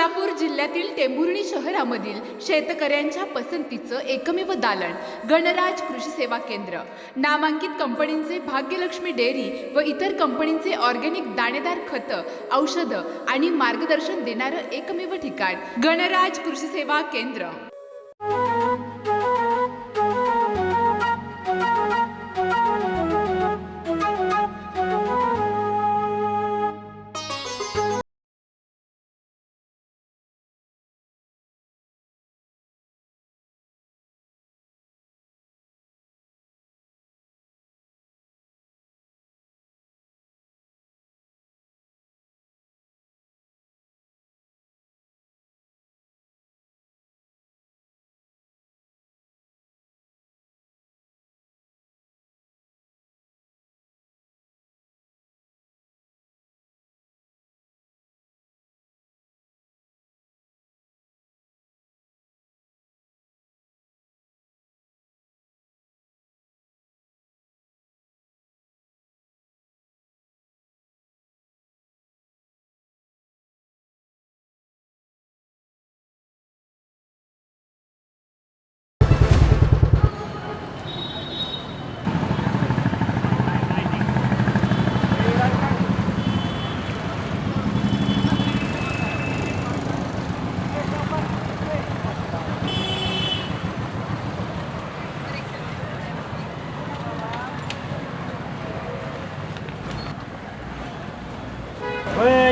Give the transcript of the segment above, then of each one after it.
सोलापूर जिल्ह्यातील टेंभुर्णी शहरामधील शेतकऱ्यांच्या पसंतीचं एकमेव दालन गणराज कृषी सेवा केंद्र. नामांकित कंपनींचे भाग्यलक्ष्मी डेअरी व इतर कंपनींचे ऑर्गॅनिक दाणेदार खतं औषधं आणि मार्गदर्शन देणारं एकमेव ठिकाण गणराज कृषी सेवा केंद्र.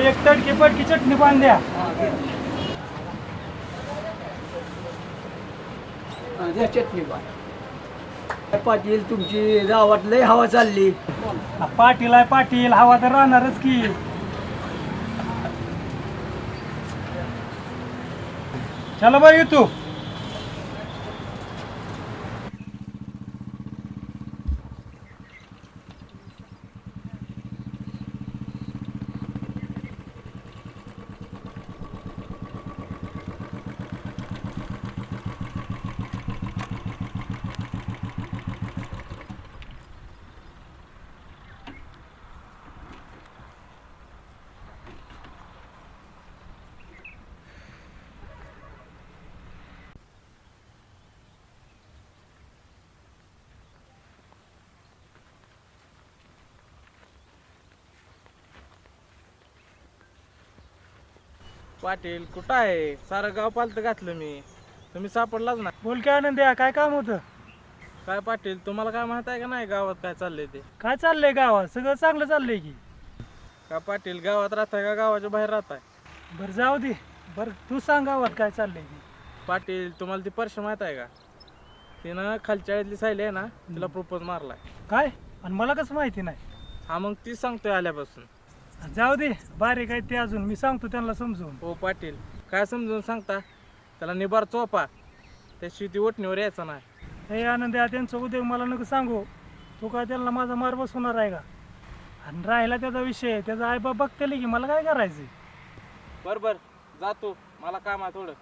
एक तडकी पडकी चटणी पान द्या चटणी पाटील तुमची गावात लय हवा चालली. पाटील आहे पाटील हवा तर राहणारच की. चला बरं येतो. पाटील कुठं आहे? सारं गाव पालतं घातलं मी. तुम्ही सापडलाच ना बोल काय आनंद आहे काय काम होतं? काय पाटील तुम्हाला काय माहीत आहे का नाही गावात काय चाललंय ते? काय चाललंय गावात? सगळं चांगलं चाललंय की. का पाटील गावात राहताय का गावाच्या बाहेर राहताय? बरं जाऊ दे. बरं तू सांग गावात काय चाललंय ते. पाटील तुम्हाला ती परश माहीत आहे का? तिनं खालच्या आळीतली सायली आहे ना तिला प्रपोज मारलाय. काय? आणि मला कसं माहिती नाही? हा मग तीच सांगतोय आल्यापासून. जाऊ दे बारीक आहे ते अजून. मी सांगतो त्यांना समजून. हो पाटील. काय समजून सांगता? त्याला निबार चोपा. त्याशिवाय ती ओटणीवर यायचं नाही. हे आनंद आहे त्यांचं उद्या मला नको सांगू. तू काय त्यांना माझा मार बसवणार आहे का? आणि राहिला त्याचा विषय त्याचा आईबाप बघतेले की मला काय करायचं? बर बर. जातो मला काम आहे थोडं.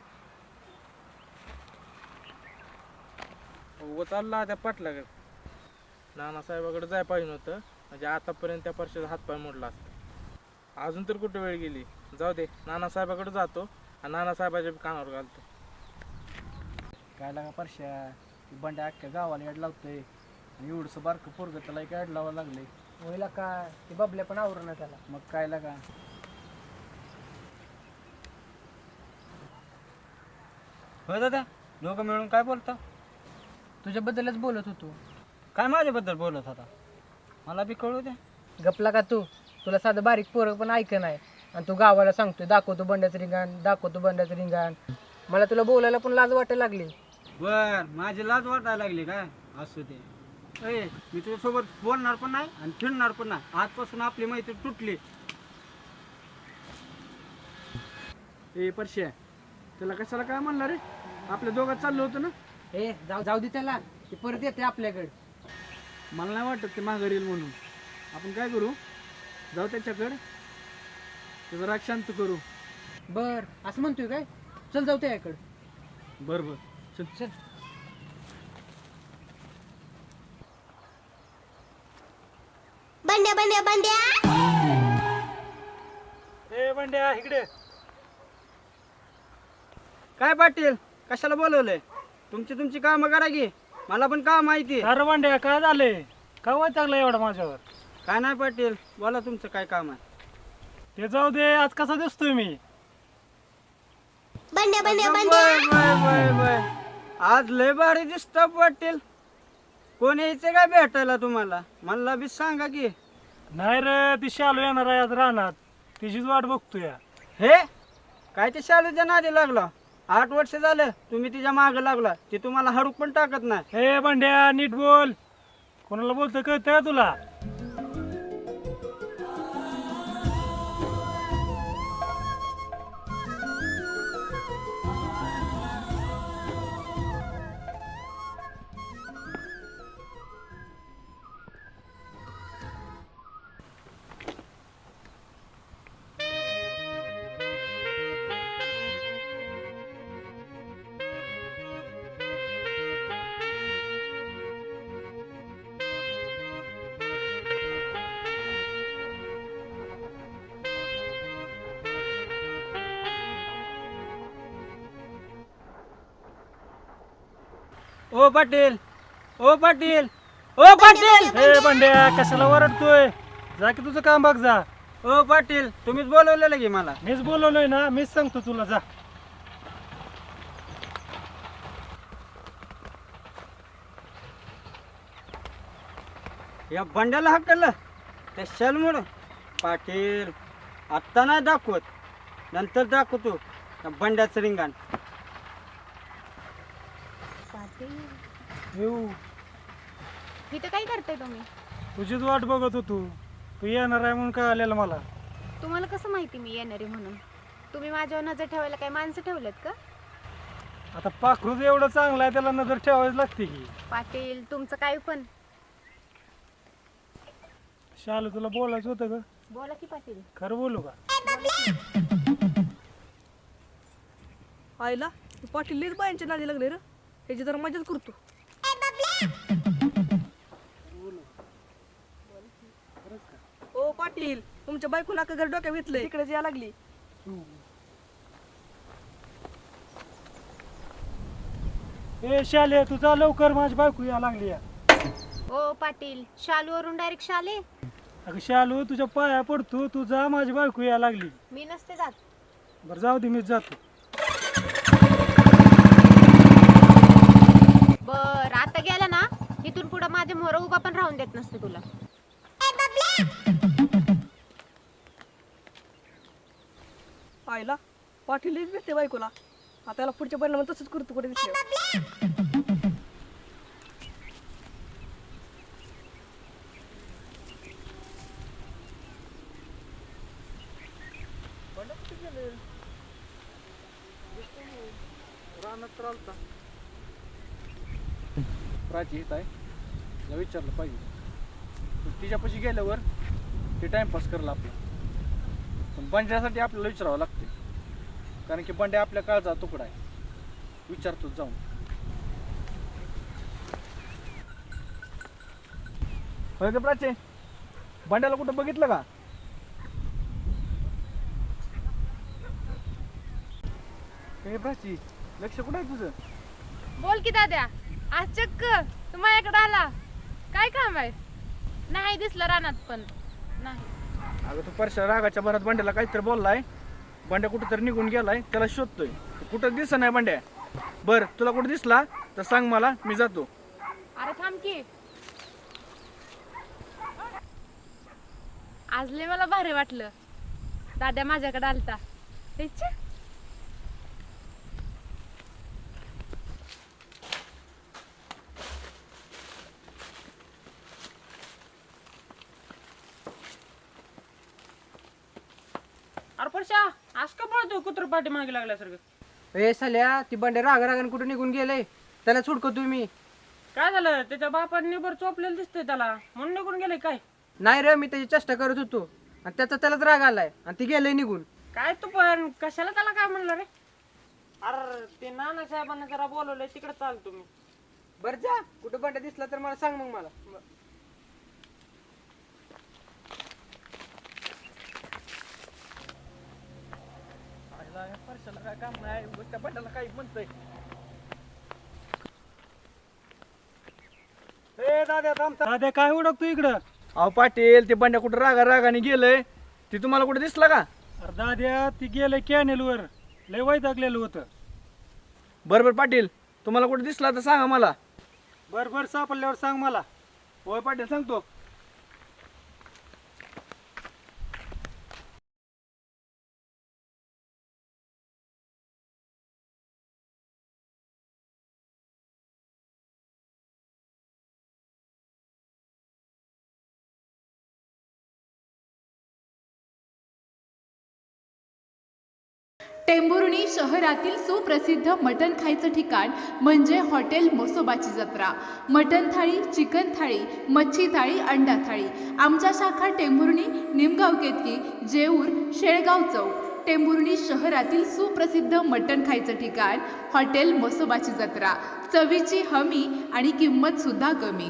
उगं चालला त्या पाटलाकडे. नानासाहेबाकडे जाय पाहिजे नव्हतं म्हणजे आतापर्यंत त्या परशाचा हातपाय मोडला असता. अजून तर कुठं वेळ गेली? जाऊ दे नानासाहेबाकडे जातो आणि नानासाहेबाच्या कानावर घालतो. काय लागा परश्या ती बंड्या अख्ख्या गावाला याड लावतोय. आणि एवढंसं बारकं पोरग त्याला एक याड लावा लागले होईला काय ते बबल्या पण आवरण त्याला. मग काय लागा? हो दादा दोघं मिळून काय बोलता? तुझ्याबद्दलच बोलत होतो. काय माझ्याबद्दल बोलत होता? मला बी कळू द्या. गपला का तू? तुला साधं बारीक पोरं पण ऐक नाही आणि तू गावाला सांगतोय दाखवतो बंड्याचं रिंगाण दाखवतो बंड्याचं रिंगाण. मला तुला बोलायला पण लाज वाटायला लागली. बर माझी लाज वाटायला लागली काय? असू दे. अय मी तुझ्यासोबत बोलणार पण नाही आणि फिरणार पण नाही. आजपासून आपली मैत्री तुटली. ए परश्या त्याला कशाला काय म्हणला रे? आपल्या दोघात चाललो होतं ना? ए जाऊ जाऊ दे त्याला. ते परत येते आपल्याकडे. मला नाही वाटत ते माघारी येईल म्हणून. आपण काय करू? जाऊ त्याच्याकडे. त्याचा राग शांत करू. बर असं म्हणतोय काय? चल जाऊ त्याकडे बरं बरं. चल. चल. बंड्या बंड्या बंड्या. ए बंड्या इकडे. काय पाटील? कशाला बोलवलंय? तुमची तुमची कामं करा की. मला पण काम माहिती अरे भांड्या काय झाले का वैतागला एवढा माझ्यावर? काय नाही पाटील बोला तुमचं काय काम आहे. ते जाऊ दे आज कसा दिसतोय मी? बंड्या बंड्या वय, बंड्या. वय, वय, वय. आज लय भारी दिसत पाटील. कोण यायचं काय भेटायला तुम्हाला? मला बी सांगा की. नाही रे ती शालू येणार आहे आज रानात. तिचीच वाट बघतोय. हे? काय ते शालूच्या नादी लागला? आठ वर्ष झालं तुम्ही तिच्या मागं लागला. ती तुम्हाला हडूक पण टाकत नाही. हे भांड्या नीट बोल. कोणाला बोलतो कळतं का तुला? ओ पाटील ओ पाटील ओ पाटील! हे भांड्या कशाला वरडतोय जा की तुझं काम बघ जा. ओ पाटील तुम्हीच बोलवलेलं की मला? मीच बोलवलोय ना मीच सांगतो तुला जा. या बंड्याला हकलं त्या शलमुड. पाटील आत्ता नाही दाखवत. नंतर दाखवतो. त्या बंड्याचं रिंगाण. येऊ. इथं काय करताय तुम्ही? तुझीच वाट बघत होतो. तू येणार आहे म्हणून काय आलेलं मला? तुम्हाला कसं माहिती मी येणार आहे म्हणून? तुम्ही माझ्यावर नजर ठेवायला काय माणसं ठेवलेत का? आता पाखरूच एवढं चांगलं आहे त्याला नजर ठेवायच लागते की. पाटील तुमचं काय पण. शालू तुला बोलायचं होतं का? बोला की पाटील. खरं बोलू का? आईला पाटील लीच बायांच्या नादी लागले रे. ह्याची जरा मजाच करतो ओ पाटील तुमच्या बायकोला का घर डोक्या घेतलंय. तिकडेच या लागली. ए शाले तुझा लवकर माझी बायको या लागली या. ओ पाटील शालूवरून डायरेक्ट शाले? अगं शालू तुझ्या पाया पडतो तू जा माझी बायको या लागली. मी नसते जात. बरं जाऊ दे मीच जातो. बर आता गेला ना इथून पुढे माझे मोर उभा पण राहून देत नसते तुला. आईला पाटील भेटते बायकोला. आता याला पुढच्या परिणाम तसंच करतो कुठे दिसले. प्राची येत आहे तिला विचारलं पाहिजे. तिच्यापाशी गेल्यावर ते टाइमपास करला आपला. पण बंड्यासाठी आपल्याला विचारावं लागते कारण की बंड्या आपल्या काळचा तुकडा आहे. विचारतोच जाऊन. होय का प्राचे बंड्याला कुठं बघितलं का? हे प्राची लक्ष कुठं आहे तुझं? बोल की दाद्या आज चक्क तू माझ्याकडे आला. काय काम आहे? नाही दिसलं रानात पण. नाही. अगं तू परशा रागाच्या भरात बंड्याला काहीतरी बोललाय. बंड्या कुठं तरी निघून गेलाय त्याला शोधतोय. कुठं दिसत नाही बंड्या? बर तुला कुठं दिसला तर सांग मला मी जातो. अरे थांब की. आज लय मला भारी वाटलं. दाद्या माझ्याकडे आलता. त्याच्या परशा आज का पळतो कुत्र पाठी मागे लागल्यासारखं? ए साल्या ती बंड्या राग रागाने कुठे निघून गेले त्याला सुटको तुम्ही काय झालं? त्याच्या बापाने बर चोपलेलं दिसतंय त्याला. म्हणून निघून गेले काय? नाही रे मी त्याची चेष्टा करत होतो. आणि त्याचा त्यालाच राग आलाय. आणि ती गेले निघून. काय तू पण? कशाला त्याला काय म्हणलं रे? अरे ते नाना साहेबांना जरा बोलवलंय तिकडे चाल तुम्ही. बरं जा. कुठं बंड्या दिसला तर मला सांग मग मला. परशाला काय काम नाही त्या काही म्हणतंय? ए काय उडकतो इकडं? अहो पाटील ते बंड्या कुठं रागा रागाने गेलंय? ते तुम्हाला कुठे दिसला का? अरे दाद्या ती गेलं कॅनेलवर. लय वैतागलेलं होतं. बरं बरं पाटील तुम्हाला कुठे दिसला तर सांगा मला. बर बर सापडल्यावर सांग मला. होय पाटील सांगतो. टेंभुर्णी शहरातील सुप्रसिद्ध मटण खायचं ठिकाण म्हणजे हॉटेल मोसोबाची जत्रा. मटण थाळी चिकन थाळी मच्छी थाळी अंडा थाळी. आमच्या शाखा टेंभुर्णी निमगाव केतकी जेऊर शेळगाव चौक. टेंभुर्णी शहरातील सुप्रसिद्ध मटण खायचं ठिकाण हॉटेल मोसोबाची जत्रा. चवीची हमी आणि किंमतसुद्धा कमी.